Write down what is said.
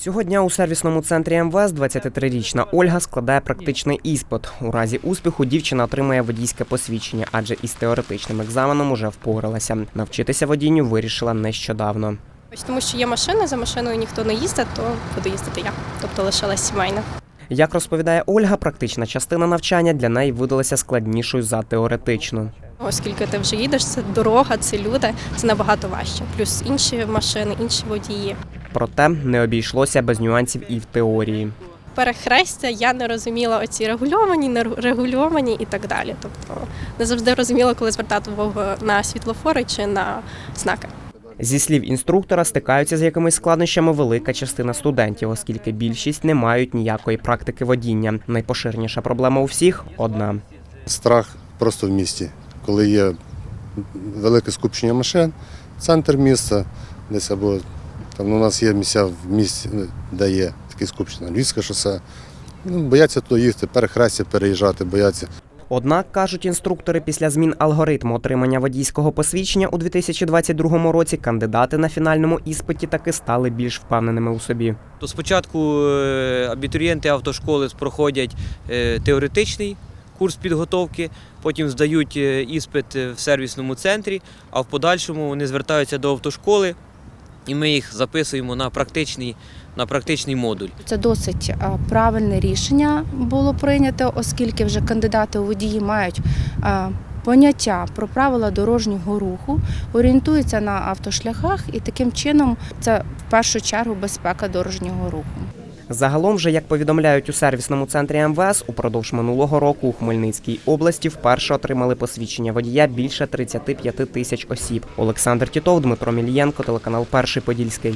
Цього дня у сервісному центрі МВС 23-річна Ольга складає практичний іспит. У разі успіху дівчина отримає водійське посвідчення, адже із теоретичним екзаменом уже впоралася. Навчитися водінню вирішила нещодавно. Тому, що є машина, за машиною ніхто не їздить, то буду їздити я. Тобто лишилась сімейна. Як розповідає Ольга, практична частина навчання для неї видалася складнішою за теоретичну. Оскільки ти вже їдеш, це дорога, це люди, це набагато важче. Плюс інші машини, інші водії. Проте не обійшлося без нюансів і в теорії. Перехрестя я не розуміла оці регульовані, нерегульовані і так далі. Тобто не завжди розуміла, коли звертати увагу на світлофори чи на знаки. Зі слів інструктора, стикаються з якимись складнощами велика частина студентів, оскільки більшість не мають ніякої практики водіння. Найпоширеніша проблема у всіх одна. Страх просто в місті, коли є велике скупчення машин, центр міста, десь або там у нас є місця в місті, де є таке скупчення, Львівське шосе. Ну, бояться туди їхати, перехрестя переїжджати, бояться. Однак, кажуть інструктори, після змін алгоритму отримання водійського посвідчення у 2022 році кандидати на фінальному іспиті таки стали більш впевненими у собі. То спочатку е, абітурієнти автошколи проходять е, теоретичний курс підготовки, потім здають е, іспит в сервісному центрі, а в подальшому вони звертаються до автошколи, і ми їх записуємо на практичний, на практичний модуль. Це досить правильне рішення було прийнято, оскільки вже кандидати у водії мають поняття про правила дорожнього руху, орієнтуються на автошляхах, і таким чином це в першу чергу безпека дорожнього руху. Загалом же, як повідомляють у сервісному центрі МВС, упродовж минулого року у Хмельницькій області вперше отримали посвідчення водія більше 35 тисяч осіб. Олександр Тітов, Дмитро Мільєнко, телеканал Перший Подільський.